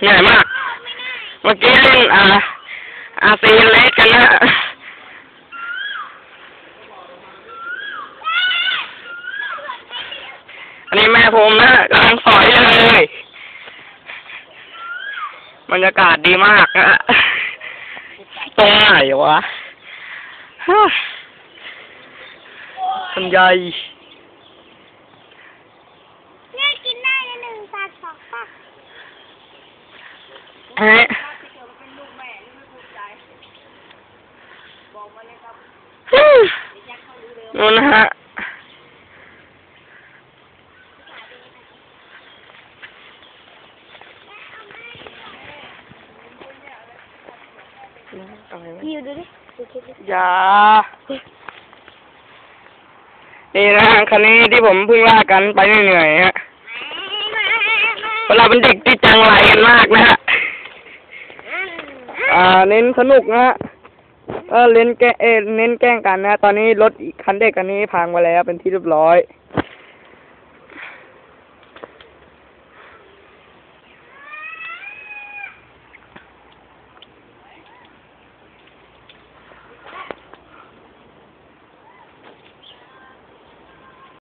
เหนื่อยมาก เมื่อกี้เล่นอ่าอาซีเลสกันนะอันนี้แม่ผมนะกำลังสอยเลยบรรยากาศดีมากนะตรงไหนวะฮ่าคุณยายเนี่ยกินได้หนึ่งปลาสองปาเอ๊ะฮู้นู่นนะฮะพี่ดูดิดูคลิปดิอย่า นี่นะฮะคันนี้ที่ผมเพิ่งลากกันไปเหนื่อยๆฮะเวลาเป็นเด็กที่จังไรกันมากนะฮะ อ่า เน้นสนุกนะฮะเออเล่นแกล้งเน้นแกล้งกันนะ ตอนนี้รถอีกคันเด็กคันนี้พังไปแล้วเป็นที่เรียบร้อย